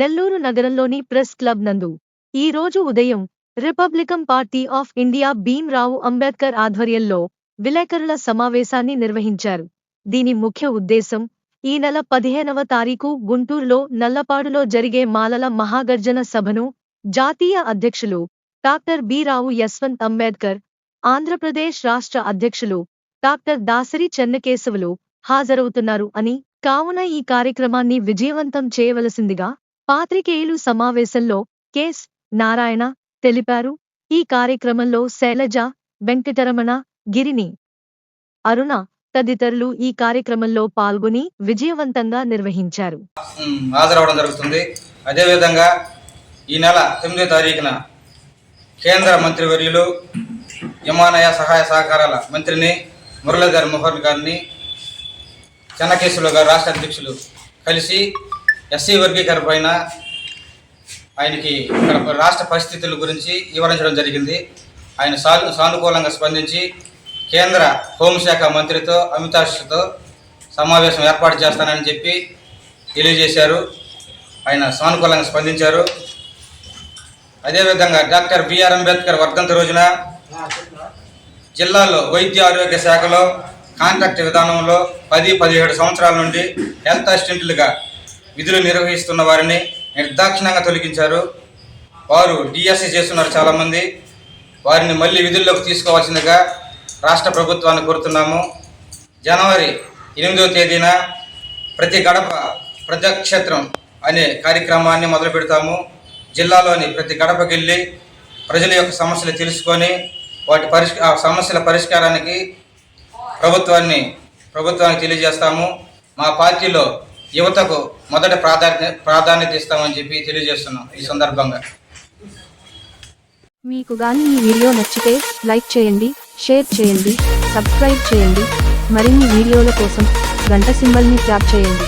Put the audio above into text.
నెల్లూరు నగరంలోని press club నందు. ఈ రోజు ఉదయం Republican party of India Bhimrao Ambedkar ఆధ్వర్యంలో విలేకరుల సమావేశాన్ని నిర్వహించారు. దీని ముఖ్య ఉద్దేశం ఈ నెల పదిహేనవ తారీఖు గుంటూరులో నల్లపాడులో జరిగే మాలల మహాగర్జన సభను జాతీయ అధ్యక్షులు డాక్టర్ బి రావు యశ్వంత్ అంబేద్కర్ ఆంధ్రప్రదేశ్ రాష్ట్ర అధ్యక్షులు డాక్టర్ దాసరి చెన్నకేశవులు హాజరవుతున్నారు అని కావున ఈ కార్యక్రమాన్ని విజయవంతం చేయవలసిందిగా పాత్రికేయులు సమావేశంలో కెస్ నారాయణ తెలిపారు. ఈ కార్యక్రమంలో శైలజ వెంకటరమణ గిరిని అరుణ తదితరులు ఈ కార్యక్రమంలో పాల్గొని విజయవంతంగా నిర్వహించారు. హాజరవడం జరుగుతుంది. అదేవిధంగా ఈ నెల తొమ్మిదో తారీఖున కేంద్ర మంత్రివర్యులు విమానయ సహాయ సహకారాల మంత్రిని మురళీధర్ మోహన్ గారిని చెన్నకేశ్వర గారు రాష్ట్ర అధ్యక్షులు కలిసి ఎస్సీ వర్గీకరణ పైన ఆయనకి రాష్ట్ర పరిస్థితుల గురించి వివరించడం జరిగింది. ఆయన సాను సానుకూలంగా స్పందించి కేంద్ర హోంశాఖ మంత్రితో అమితాష్తో సమావేశం ఏర్పాటు చేస్తానని చెప్పి తెలియజేశారు. ఆయన సానుకూలంగా స్పందించారు. అదేవిధంగా డాక్టర్ బిఆర్ అంబేద్కర్ వర్ధంతి రోజున జిల్లాలో వైద్య ఆరోగ్య శాఖలో కాంట్రాక్ట్ విధానంలో పది పదిహేడు సంవత్సరాల నుండి హెల్త్ అసిస్టెంట్లుగా విధులు నిర్వహిస్తున్న వారిని నిర్దాక్షిణ్యంగా తొలగించారు. వారు డిఎస్సి చేస్తున్నారు చాలామంది. వారిని మళ్ళీ విధుల్లోకి తీసుకోవాల్సిందిగా రాష్ట్ర ప్రభుత్వాన్ని కోరుతున్నాము. జనవరి ఎనిమిదవ తేదీన ప్రతి గడప ప్రజాక్షేత్రం అనే కార్యక్రమాన్ని మొదలు పెడతాము. జిల్లాలోని ప్రతి గడపకి వెళ్ళి ప్రజల యొక్క సమస్యలు తెలుసుకొని వాటి పరిష్ ఆ సమస్యల పరిష్కారానికి ప్రభుత్వాన్ని ప్రభుత్వానికి తెలియజేస్తాము. మా పార్టీలో యువతకు మొదట ప్రాధాన్యత ప్రాధాన్యత ఇస్తామని చెప్పి తెలియజేస్తున్నాం ఈ సందర్భంగా. మీకు గాని ఈ వీడియో నచ్చితే లైక్ చేయండి షేర్ చేయండి సబ్స్క్రైబ్ చేయండి. మరిన్ని వీడియోల కోసం గంట సింబల్ని ట్యాప్ చేయండి.